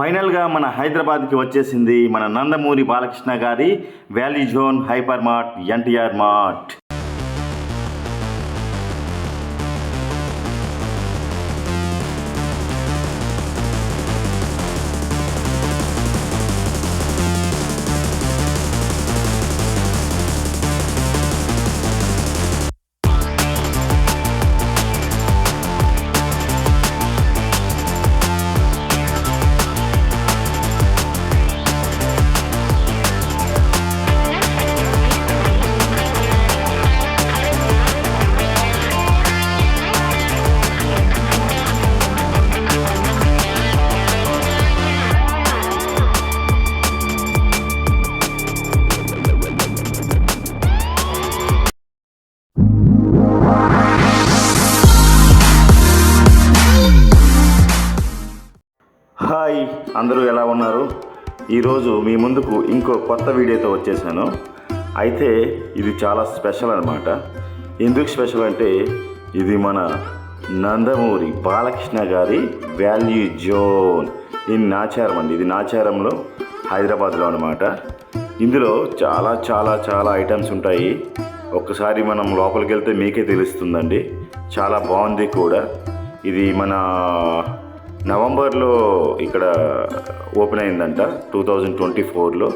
ఫైనల్గా మన హైదరాబాద్కి వచ్చేసింది మన నందమూరి బాలకృష్ణ గారి value zone hyper mart NTR mart. అందరూ ఎలా ఉన్నారు? ఈరోజు మీ ముందుకు ఇంకో కొత్త వీడియోతో వచ్చేసాను. అయితే ఇది చాలా స్పెషల్ అనమాట ఎందుకు స్పెషల్ అంటే ఇది మన నందమూరి బాలకృష్ణ గారి వాల్యూ జోన్ ఇది నాచారం అండి. ఇది నాచారంలో హైదరాబాద్లో అనమాట ఇందులో చాలా చాలా చాలా ఐటమ్స్ ఉంటాయి. ఒక్కసారి మనం లోపలికి వెళ్తే మీకే తెలుస్తుందండి. చాలా బాగుంది కూడా. ఇది మన నవంబర్లో ఇక్కడ ఓపెన్ అయిందంట టూ థౌజండ్ ట్వంటీ ఫోర్లో.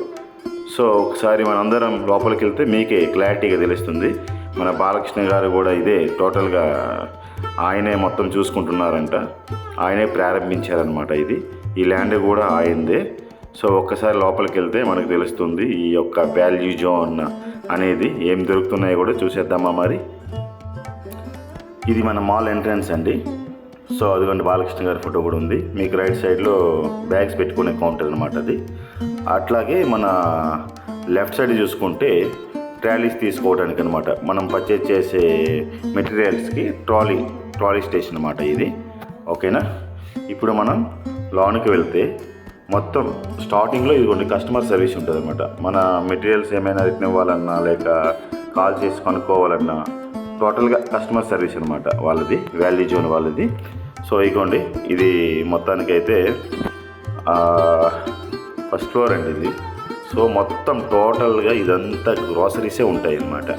సో ఒకసారి మనందరం లోపలికి వెళ్తే మీకే క్లారిటీగా తెలుస్తుంది. మన బాలకృష్ణ గారు కూడా ఇదే టోటల్గా ఆయనే మొత్తం చూసుకుంటున్నారంట. ఆయనే ప్రారంభించారనమాట ఇది. ఈ ల్యాండ్ కూడా ఆయనదే. సో ఒక్కసారి లోపలికి వెళ్తే మనకు తెలుస్తుంది ఈ యొక్క వాల్యూ జోన్ అనేది ఏం దొరుకుతున్నాయో కూడా చూసేద్దామా మరి. ఇది మన మాల్ ఎంట్రన్స్ అండి. సో అదిగోండి బాలకృష్ణ గారి ఫోటో కూడా ఉంది. మీకు రైట్ సైడ్లో బ్యాగ్స్ పెట్టుకునే కౌంటర్ అనమాట అది. అట్లాగే మన లెఫ్ట్ సైడ్ చూసుకుంటే ట్రాలీస్ తీసుకోవడానికి అనమాట మనం పర్చేజ్ చేసే మెటీరియల్స్కి ట్రాలీ ట్రాలీ స్టేషన్ అనమాట ఇది. ఓకేనా? ఇప్పుడు మనం లోనికి వెళ్తే మొత్తం స్టార్టింగ్లో ఇదిగోండి కస్టమర్ సర్వీస్ ఉంటుంది అనమాట మన మెటీరియల్స్ ఏమైనా రిటర్న్ ఇవ్వాలన్నా లేక కాల్ చేసి కనుక్కోవాలన్నా టోటల్గా కస్టమర్ సర్వీస్ అనమాట వాళ్ళది వ్యాల్యూ జోన్ వాళ్ళది. సో ఇగోండి ఇది మొత్తానికైతే ఫస్ట్ ఫ్లోర్ అండి ఇది. సో మొత్తం టోటల్గా ఇదంతా గ్రాసరీసే ఉంటాయి అన్నమాట.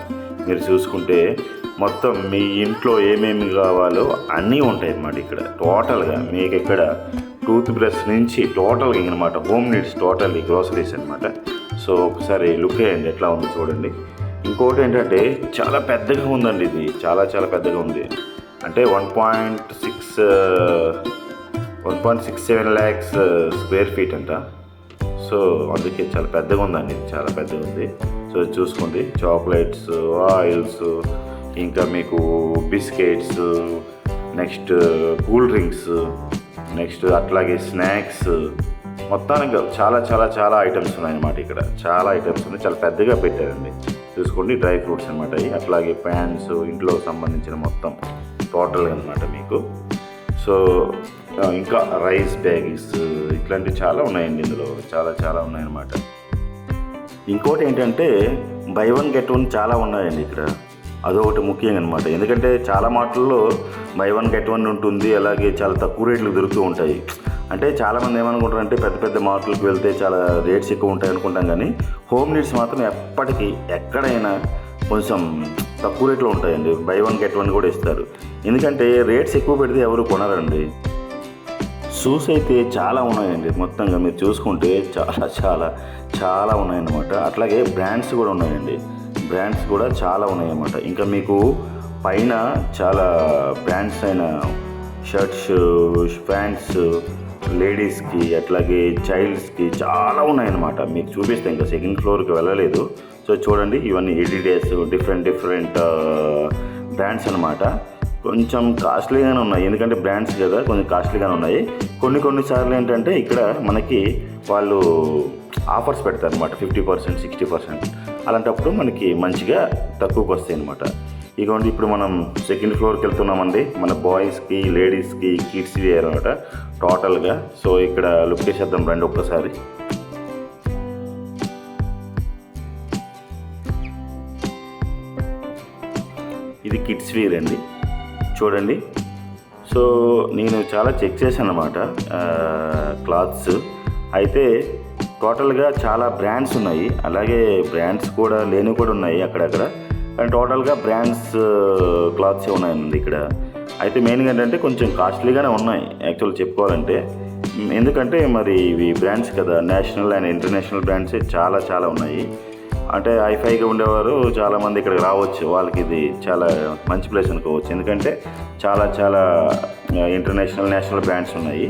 మీరు చూసుకుంటే మొత్తం మీ ఇంట్లో ఏమేమి కావాలో అన్నీ ఉంటాయి అన్నమాట ఇక్కడ. టోటల్గా మీకు ఇక్కడ టూత్ బ్రష్ నుంచి టోటల్గా అనమాట హోమ్ నీడ్స్ టోటల్ గ్రోసరీస్ అనమాట సో ఒకసారి లుక్ వేయండి ఎట్లా ఉంది చూడండి. ఇంకోటి ఏంటంటే చాలా పెద్దగా ఉందండి ఇది. చాలా చాలా పెద్దగా ఉంది. అంటే one point six one point six seven lakhs square feet అంట. సో అందుకే చాలా పెద్దగా ఉందండి. చాలా పెద్దగా ఉంది. సో చూసుకోండి. చాక్లెట్స్ ఆయిల్స్ ఇంకా మీకు biscuits next cool drinks next అట్లాగే స్నాక్స్ మొత్తానికి చాలా చాలా చాలా ఐటమ్స్ ఉన్నాయన్నమాట ఇక్కడ. చాలా ఐటమ్స్ ఉన్నాయి. చాలా పెద్దగా పెట్టారండి. చూసుకోండి. డ్రై ఫ్రూట్స్ అనమాట అట్లాగే ప్యాన్స్ ఇంట్లో సంబంధించిన మొత్తం టోటల్ అనమాట మీకు. సో ఇంకా రైస్ బ్యాగ్స్ ఇట్లాంటివి చాలా ఉన్నాయండి ఇందులో. చాలా చాలా ఉన్నాయన్నమాట. ఇంకోటి ఏంటంటే బై వన్ గెట్ వన్ చాలా ఉన్నాయండి ఇక్కడ. అదొకటి ముఖ్యంగా అనమాట ఎందుకంటే చాలా మాటల్లో బై వన్ గెట్ వన్ ఉంటుంది. అలాగే చాలా తక్కువ రేట్లు దొరుకుతూ ఉంటాయి. అంటే చాలామంది ఏమనుకుంటారంటే పెద్ద పెద్ద మార్కులకు వెళ్తే చాలా రేట్స్ ఎక్కువ ఉంటాయి అనుకుంటాం కానీ హోమ్ నీడ్స్ మాత్రం ఎప్పటికీ ఎక్కడైనా కొంచెం తక్కువ రేట్లో ఉంటాయండి. బై వన్ గెట్ వన్ కూడా ఇస్తారు. ఎందుకంటే రేట్స్ ఎక్కువ పెడితే ఎవరు కొనరండి. షూస్ అయితే చాలా ఉన్నాయండి. మొత్తంగా మీరు చూసుకుంటే చాలా చాలా చాలా ఉన్నాయన్నమాట. అట్లాగే బ్రాండ్స్ కూడా ఉన్నాయండి. బ్రాండ్స్ కూడా చాలా ఉన్నాయన్నమాట. ఇంకా మీకు పైన చాలా బ్రాండ్స్ అయిన షర్ట్స్ ప్యాంట్స్ లేడీస్కి అట్లాగే చైల్డ్స్కి చాలా ఉన్నాయన్నమాట. మీకు చూపిస్తే ఇంకా సెకండ్ ఫ్లోర్కి వెళ్ళలేదు. సో చూడండి ఇవన్నీ ఎడిడేస్ డిఫరెంట్ డిఫరెంట్ బ్రాండ్స్ అనమాట కొంచెం కాస్ట్లీగానే ఉన్నాయి. ఎందుకంటే బ్రాండ్స్ కదా కొంచెం కాస్ట్లీగానే ఉన్నాయి. కొన్ని కొన్ని సార్లు ఏంటంటే ఇక్కడ మనకి వాళ్ళు ఆఫర్స్ పెడతారు అనమాట ఫిఫ్టీ పర్సెంట్ సిక్స్టీ పర్సెంట్. అలాంటప్పుడు మనకి మంచిగా తక్కువకి వస్తాయి అనమాట ఇగోండి ఇప్పుడు మనం సెకండ్ ఫ్లోర్కి వెళ్తున్నామండి మన బాయ్స్కి లేడీస్కి కిడ్స్ వేర్ అనమాట. టోటల్గా సో ఇక్కడ లుక్ చేసేద్దాం రండి ఒక్కసారి. ఇది కిడ్స్ వేర్ అండి. చూడండి. సో నేను చాలా చెక్ చేశాను అనమాట క్లాత్స్ అయితే టోటల్గా చాలా బ్రాండ్స్ ఉన్నాయి. అలాగే బ్రాండ్స్ కూడా లేని కూడా ఉన్నాయి అక్కడక్కడ. టోటల్గా బ్రాండ్స్ క్లాత్సే ఉన్నాయండి ఇక్కడ. అయితే మెయిన్గా ఏంటంటే కొంచెం కాస్ట్లీగానే ఉన్నాయి యాక్చువల్ చెప్పుకోవాలంటే. ఎందుకంటే మరి ఇవి బ్రాండ్స్ కదా నేషనల్ అండ్ ఇంటర్నేషనల్ బ్రాండ్స్ చాలా చాలా ఉన్నాయి. అంటే హైఫైగా ఉండేవారు చాలామంది ఇక్కడికి రావచ్చు వాళ్ళకి ఇది చాలా మంచి ప్లేస్ అనుకోవచ్చు. ఎందుకంటే చాలా చాలా ఇంటర్నేషనల్ నేషనల్ బ్రాండ్స్ ఉన్నాయి.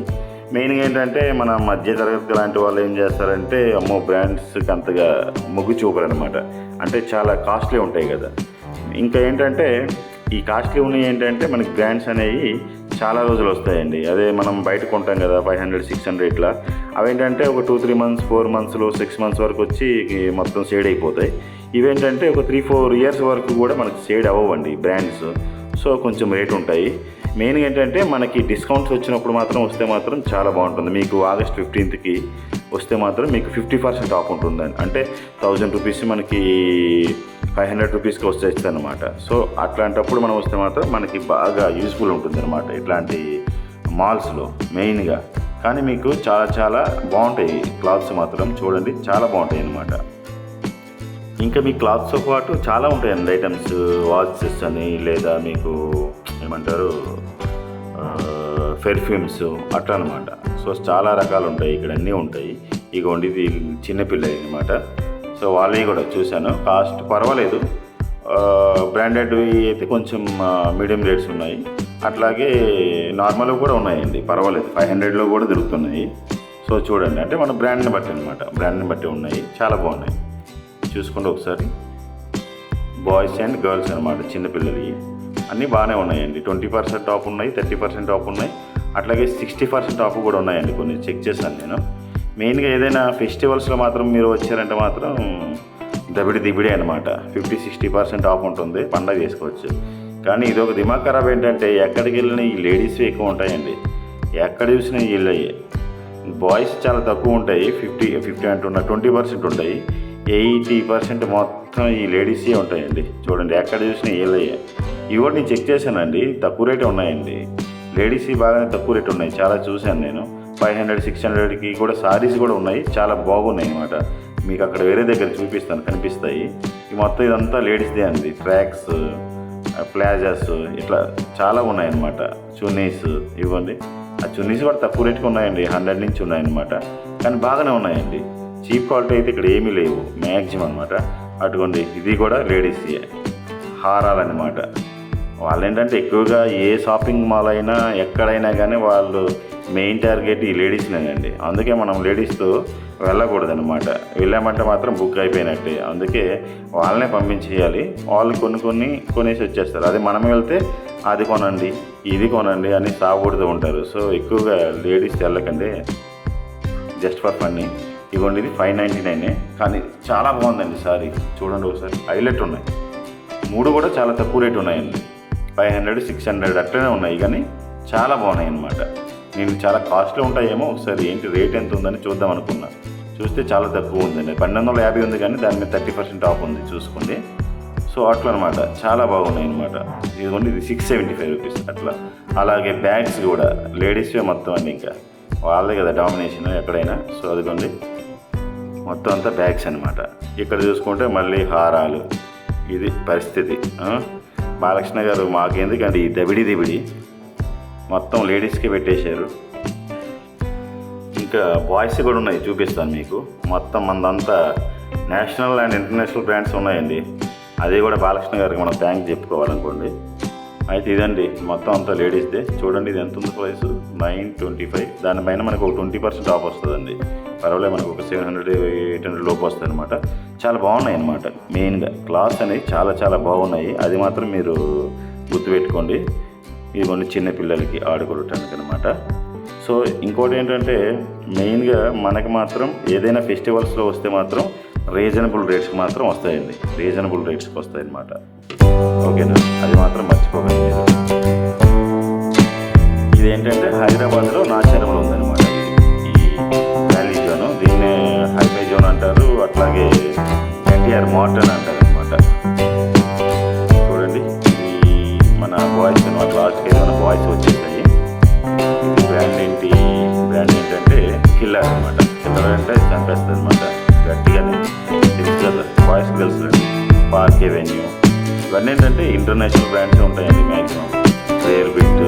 మెయిన్గా ఏంటంటే మన మధ్య తరగతి లాంటి వాళ్ళు ఏం చేస్తారంటే అమ్మో బ్రాండ్స్కి అంతగా మొగ్గు చూపరు అనమాట అంటే చాలా కాస్ట్లీ ఉంటాయి కదా. ఇంకా ఏంటంటే ఈ కాస్ట్లీ ఉన్నాయి ఏంటంటే మనకి బ్రాండ్స్ అనేవి చాలా రోజులు వస్తాయండి. అదే మనం బయట కొంటాం కదా ఫైవ్ హండ్రెడ్ సిక్స్ హండ్రెడ్ ఇట్లా అవేంటంటే ఒక టూ త్రీ మంత్స్ ఫోర్ మంత్స్లో సిక్స్ మంత్స్ వరకు వచ్చి మొత్తం షేడ్ అయిపోతాయి. ఇవేంటంటే ఒక త్రీ ఫోర్ ఇయర్స్ వరకు కూడా మనకి షేడ్ అవ్వండి బ్రాండ్స్. సో కొంచెం రేట్ ఉంటాయి. మెయిన్గా ఏంటంటే మనకి డిస్కౌంట్స్ వచ్చినప్పుడు మాత్రం వస్తే మాత్రం చాలా బాగుంటుంది. మీకు ఆగస్ట్ ఫిఫ్టీన్త్కి వస్తే మాత్రం మీకు ఫిఫ్టీ పర్సెంట్ ఆఫ్ ఉంటుందండి. అంటే థౌజండ్ రూపీస్ మనకి ఫైవ్ హండ్రెడ్ రూపీస్కి వచ్చేస్తుంది అనమాట సో అట్లాంటప్పుడు మనం వస్తే మాత్రం మనకి బాగా యూస్ఫుల్ ఉంటుంది అనమాట ఇట్లాంటి మాల్స్లో మెయిన్గా. కానీ మీకు చాలా చాలా బాగుంటాయి క్లాత్స్ మాత్రం చూడండి చాలా బాగుంటాయి అన్నమాట. ఇంకా మీ క్లాత్స్తో పాటు చాలా ఉంటాయండి ఐటమ్స్ వాచెస్ అని లేదా మీకు ఏమంటారు? పెర్ఫ్యూమ్స్ అట్లా అనమాట సో చాలా రకాలు ఉంటాయి. ఇక్కడ అన్నీ ఉంటాయి. ఇగోండి ఇది చిన్నపిల్ల అనమాట సో వాళ్ళవి కూడా చూశాను. కాస్ట్ పర్వాలేదు. బ్రాండెడ్వి అయితే కొంచెం మీడియం రేట్స్ ఉన్నాయి. అట్లాగే నార్మల్ కూడా ఉన్నాయండి. పర్వాలేదు. ఫైవ్ హండ్రెడ్లో కూడా దొరుకుతున్నాయి. సో చూడండి. అంటే మన బ్రాండ్ని బట్టి అనమాట బ్రాండ్ని బట్టి ఉన్నాయి. చాలా బాగున్నాయి. చూసుకోండి ఒకసారి. బాయ్స్ అండ్ గర్ల్స్ అనమాట చిన్నపిల్లలవి అన్నీ బాగానే ఉన్నాయండి. ట్వంటీ పర్సెంట్ ఆఫ్ ఉన్నాయి థర్టీ పర్సెంట్ ఆఫ్ ఉన్నాయి. అట్లాగే సిక్స్టీ పర్సెంట్ ఆఫ్ కూడా ఉన్నాయండి కొన్ని చెక్ చేశాను నేను. మెయిన్గా ఏదైనా ఫెస్టివల్స్లో మాత్రం మీరు వచ్చారంటే మాత్రం దబిడి దిబిడి అనమాట ఫిఫ్టీ సిక్స్టీ పర్సెంట్ ఆఫ్ ఉంటుంది పండగ చేసుకోవచ్చు. కానీ ఇది ఒక దిమాగ్ ఖరాబ్ ఏంటంటే ఎక్కడికి వెళ్ళినా ఈ లేడీస్ ఎక్కువ ఉంటాయండి. ఎక్కడ చూసినా వీళ్ళయ్యి బాయ్స్ చాలా తక్కువ ఉంటాయి ఫిఫ్టీ ఫిఫ్టీ అంటున్న ట్వంటీ పర్సెంట్ ఉంటాయి. ఎయిటీ పర్సెంట్ మొత్తం ఈ లేడీసే ఉంటాయండి. చూడండి ఎక్కడ చూసినా వీళ్ళయ్యే ఇవి కూడా నేను చెక్ చేశానండి. తక్కువ రేటే ఉన్నాయండి. లేడీస్వి బాగానే తక్కువ రేట్ ఉన్నాయి. చాలా చూశాను నేను. ఫైవ్ హండ్రెడ్ సిక్స్ హండ్రెడ్కి కూడా సారీస్ కూడా ఉన్నాయి. చాలా బాగున్నాయి అనమాట మీకు అక్కడ వేరే దగ్గర చూపిస్తాను. కనిపిస్తాయి. ఈ మొత్తం ఇదంతా లేడీస్దే అండి. ట్రాక్స్ ప్లాజాస్ ఇట్లా చాలా ఉన్నాయన్నమాట చున్నీస్ ఇవ్వండి. ఆ చున్నీస్ కూడా తక్కువ రేట్కి ఉన్నాయండి. హండ్రెడ్ నుంచి ఉన్నాయన్నమాట కానీ బాగానే ఉన్నాయండి. చీప్ క్వాలిటీ అయితే ఇక్కడ ఏమీ లేవు. మ్యాక్సిమం అనమాట అటువంటి ఇది కూడా లేడీస్ హారాలన్నమాట. వాళ్ళు ఏంటంటే ఎక్కువగా ఏ షాపింగ్ మాల్ అయినా ఎక్కడైనా కానీ వాళ్ళు మెయిన్ టార్గెట్ ఈ లేడీస్నేనండి అందుకే మనం లేడీస్తో వెళ్ళకూడదనమాట వెళ్ళామంటే మాత్రం బుక్ అయిపోయినట్టే. అందుకే వాళ్ళనే పంపించేయాలి. వాళ్ళు కొన్ని కొన్ని కొనేసి వచ్చేస్తారు. అది మనం వెళ్తే అది కొనండి ఇది కొనండి అని సాగుడుతూ ఉంటారు. సో ఎక్కువగా లేడీస్ వెళ్ళకండి. Just for funny. ఇవ్వండి ఇది ఫైవ్ నైంటీ నైనే. కానీ చాలా బాగుందండి సారీ. చూడండి ఒకసారి. హైలైట్ ఉన్నాయి. మూడు కూడా చాలా తక్కువ రేట్ ఉన్నాయండి. ఫైవ్ హండ్రెడ్ సిక్స్ హండ్రెడ్ అట్లనే ఉన్నాయి కానీ చాలా బాగున్నాయి అన్నమాట. నేను చాలా కాస్ట్లీ ఉంటాయేమో ఒకసారి ఏంటి రేట్ ఎంత ఉందని చూద్దాం అనుకున్నా. చూస్తే చాలా తక్కువ ఉందండి. పన్నెండు వందల యాభై ఉంది కానీ దాని మీద థర్టీ పర్సెంట్ ఆఫ్ ఉంది చూసుకోండి. సో అట్లా అనమాట చాలా బాగున్నాయి అనమాట ఇదిగోండి ఇది సిక్స్ సెవెంటీ ఫైవ్ రూపీస్ అట్లా. అలాగే బ్యాగ్స్ కూడా లేడీస్వే మొత్తం అండి ఇంకా. వాళ్ళే కదా డామినేషన్ ఎక్కడైనా. సో అదిగోండి మొత్తం అంతా బ్యాగ్స్ అనమాట ఇక్కడ చూసుకుంటే మళ్ళీ హారాలు ఇది పరిస్థితి బాలకృష్ణ గారు మాకెందుకండి ఈ దబిడి దిబిడి? మొత్తం లేడీస్కి పెట్టేశారు. ఇంకా బాయ్స్ కూడా ఉన్నాయి చూపిస్తాను మీకు. మొత్తం మనదంతా నేషనల్ అండ్ ఇంటర్నేషనల్ బ్రాండ్స్ ఉన్నాయండి. అది కూడా బాలకృష్ణ గారికి మనం థ్యాంక్ చెప్పుకోవాలనుకోండి. అయితే ఇదండి మొత్తం అంతా లేడీస్దే. చూడండి ఇది ఎంత ఉంది ప్రైస్? Nine twenty five. దానిపైన మనకు ఒక ట్వంటీ పర్సెంట్ ఆఫ్ వస్తుందండి. పర్వాలేదు మనకు ఒక సెవెన్ హండ్రెడ్ ఎయిట్ హండ్రెడ్ లోపు వస్తుంది అనమాట చాలా బాగున్నాయి అనమాట మెయిన్గా క్లాత్ అనేవి చాలా చాలా బాగున్నాయి. అది మాత్రం మీరు గుర్తుపెట్టుకోండి. ఇది కొన్ని చిన్న పిల్లలకి ఆడుకోవటానికి అనమాట సో ఇంకోటి ఏంటంటే మెయిన్గా మనకి మాత్రం ఏదైనా ఫెస్టివల్స్లో వస్తే మాత్రం రీజనబుల్ రేట్స్కి మాత్రం వస్తాయండి. రీజనబుల్ రేట్స్కి వస్తాయి ఓకేనా? అది మాత్రం మర్చిపోకండి. ఇది ఏంటంటే హైదరాబాద్లో నాచారంలో ఉందన్నమాట. అలాగే ఎన్టీఆర్ మోటన్ అంటారు అనమాట చూడండి ఇది మన బాయ్స్ అనమాట లాస్ట్కి మన బాయ్స్ వచ్చేసాయి. ఇది బ్రాండ్ ఏంటి బ్రాండ్ ఏంటంటే కిల్లర్ అనమాట కిల్లర్ అంటే చంపేస్తుంది అనమాట గట్టిగానే తెలుసు బాయ్స్ గర్ల్స్ పార్క్ ఎవెన్యూ ఇవన్నీ ఏంటంటే ఇంటర్నేషనల్ బ్రాండ్స్ ఉంటాయండి మ్యాక్సిమం రేర్ బిట్.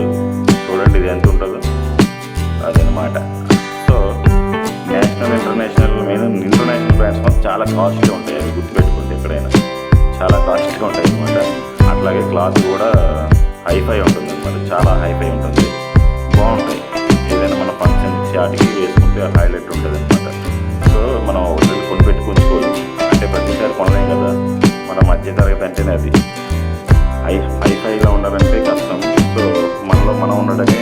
చూడండి ఇది ఎంత ఉంటుందో. అదనమాట సో నేషనల్ ఇంటర్నేషనల్ మీద ఇంటర్నేషనల్ బ్రాండ్స్ చాలా కాస్ట్లీ ఉంటాయి. అది గుర్తుపెట్టుకుంటే ఎక్కడైనా. చాలా కాస్ట్లీగా ఉంటాయి అనమాట అట్లాగే క్లాత్ కూడా హైఫై ఉంటుంది అనమాట చాలా హైఫై ఉంటుంది. బాగుంటాయి. ఏదైనా మన ఫంక్షన్ వాటికి వేసుకుంటే హైలైట్ ఉంటుంది అనమాట సో మనం ఒకసారి కొని పెట్టుకుంచుకోవచ్చు అంటే ప్రతిసారి కొనలేం కదా. మన మధ్య తరగతి అంటేనే అది. హై హైఫైగా ఉండాలంటే కష్టం. సో మనలో మనం ఉండడానికి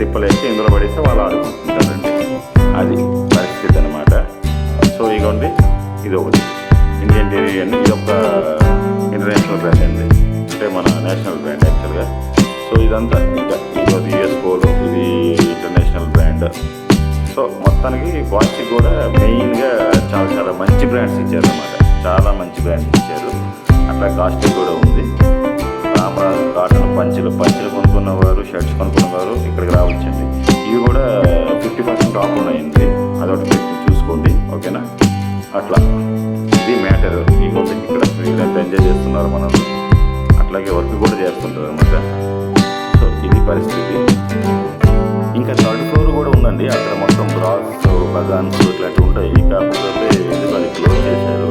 తిప్పలేసి ఇందులో పడేస్తే వాళ్ళు ఆడుకుంటుంటారండి. అది పరిస్థితి అనమాట సో ఇగోండి ఇది ఒకటి. ఇండియన్ డైరీ అండి ఇది ఒక ఇంటర్నేషనల్ బ్రాండ్ అండి. అంటే మన నేషనల్ బ్రాండ్ యాక్చువల్గా సో ఇదంతా ఇంకా ఇది యుఎస్ పోలో ఇది ఇంటర్నేషనల్ బ్రాండ్ సో మొత్తానికి వాచ్కి కూడా మెయిన్గా చాలా చాలా మంచి బ్రాండ్స్ ఇచ్చారు అనమాట చాలా మంచి బ్రాండ్స్ ఇచ్చారు. అట్లా కాస్ట్ కూడా ఉంది. రామరాజు కాటన్ పంచులు పంచులు కొనుక్కున్నవారు షర్ట్స్ కొనుక్కున్నవారు ఇక్కడికి రావచ్చండి. ఇవి కూడా ఫిఫ్టీ పర్సెంట్ ఆఫ్ ఉన్నాయండి. అదొకటి పెట్టి చూసుకోండి ఓకేనా? అట్లా. ఇది మ్యాటర్. ఇంకొకటి ఇక్కడ వీళ్ళంతా ఎంజాయ్ చేస్తున్నారు మనం అట్లాగే వర్క్ కూడా చేస్తుంటారు అనమాట సో ఇది పరిస్థితి. ఇంకా థర్డ్ ఫ్లోర్ కూడా ఉందండి. అక్కడ మొత్తం బ్రాస్ బగాన్స్ ఇట్లాంటివి ఉంటాయి. కాకపోతే ఎందుకు క్లోజ్ చేశారు?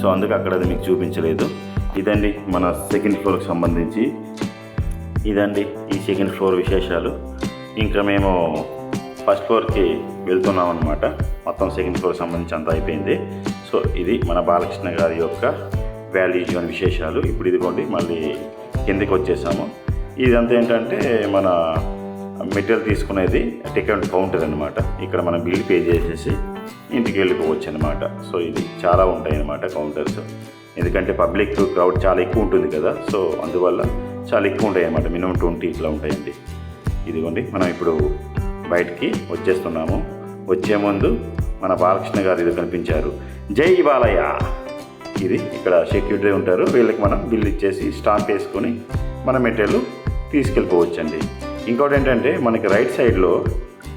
సో అందుకే అక్కడ అది మీకు చూపించలేదు. ఇదండి మన సెకండ్ ఫ్లోర్కి సంబంధించి ఇదండి ఈ సెకండ్ ఫ్లోర్ విశేషాలు. ఇంకా మేము ఫస్ట్ ఫ్లోర్కి వెళ్తున్నాం అనమాట మొత్తం సెకండ్ ఫ్లోర్ సంబంధించి అంతా అయిపోయింది. సో ఇది మన బాలకృష్ణ గారి యొక్క వ్యాలీ జోన్ విశేషాలు. ఇప్పుడు ఇదిగోండి మళ్ళీ కిందకి వచ్చేసాము. ఇదంతా ఏంటంటే మన మెటీరియల్ తీసుకునేది టికెట్ కౌంటర్ అనమాట ఇక్కడ మనం బిల్ పే చేసేసి ఇంటికి వెళ్ళిపోవచ్చు అనమాట సో ఇది చాలా ఉంటాయి అనమాట కౌంటర్స్. ఎందుకంటే పబ్లిక్ క్రౌడ్ చాలా ఎక్కువ ఉంటుంది కదా. సో అందువల్ల చాలా ఎక్కువ ఉంటాయి అన్నమాట. మినిమం ట్వంటీ ఇట్లా ఉంటాయండి. ఇదిగోండి మనం ఇప్పుడు బయటికి వచ్చేస్తున్నాము. వచ్చే ముందు మన బాలకృష్ణ గారు ఇది కనిపించారు. జై బాలయ్య. ఇది ఇక్కడ సెక్యూరిటీ ఉంటారు. వీళ్ళకి మనం బిల్ ఇచ్చేసి స్టాంప్ వేసుకొని మన మెటీరియల్ తీసుకెళ్ళిపోవచ్చండి. ఇంకోటి ఏంటంటే మనకి రైట్ సైడ్లో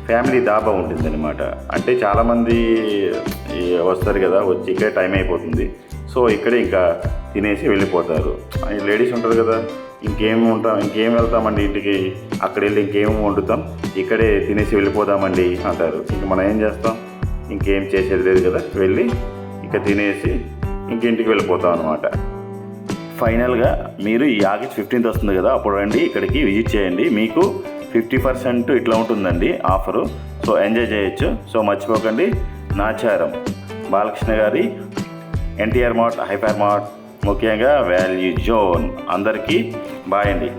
ఫ్యామిలీ దాబా ఉంటుందన్నమాట. అంటే చాలామంది వస్తారు కదా వచ్చి ఇక్కడే టైం అయిపోతుంది. సో ఇక్కడే ఇంకా తినేసి వెళ్ళిపోతారు. లేడీస్ ఉంటారు కదా ఇంకేం ఉంటాం ఇంకేం వెళ్తామండి ఇంటికి? అక్కడ వెళ్ళి ఇంకేం వండుతాం? ఇక్కడే తినేసి వెళ్ళిపోదామండి అంటారు. ఇంక మనం ఏం చేస్తాం? ఇంకేం చేసేది లేదు కదా? వెళ్ళి ఇంకా తినేసి ఇంకింటికి వెళ్ళిపోతాం అనమాట ఫైనల్గా మీరు ఈ ఆగస్ట్ ఫిఫ్టీన్త్ వస్తుంది కదా? అప్పుడు రండి ఇక్కడికి విజిట్ చేయండి. మీకు ఫిఫ్టీ పర్సెంట్ ఇట్లా ఉంటుందండి ఆఫరు. సో ఎంజాయ్ చేయొచ్చు. సో మర్చిపోకండి. నాచారం. బాలకృష్ణ గారి ఎన్టీఆర్ మార్ట్ హైపర్ మార్ట్ ముఖ్యంగా వాల్యూ జోన్ అందరికీ బాయ్ అండి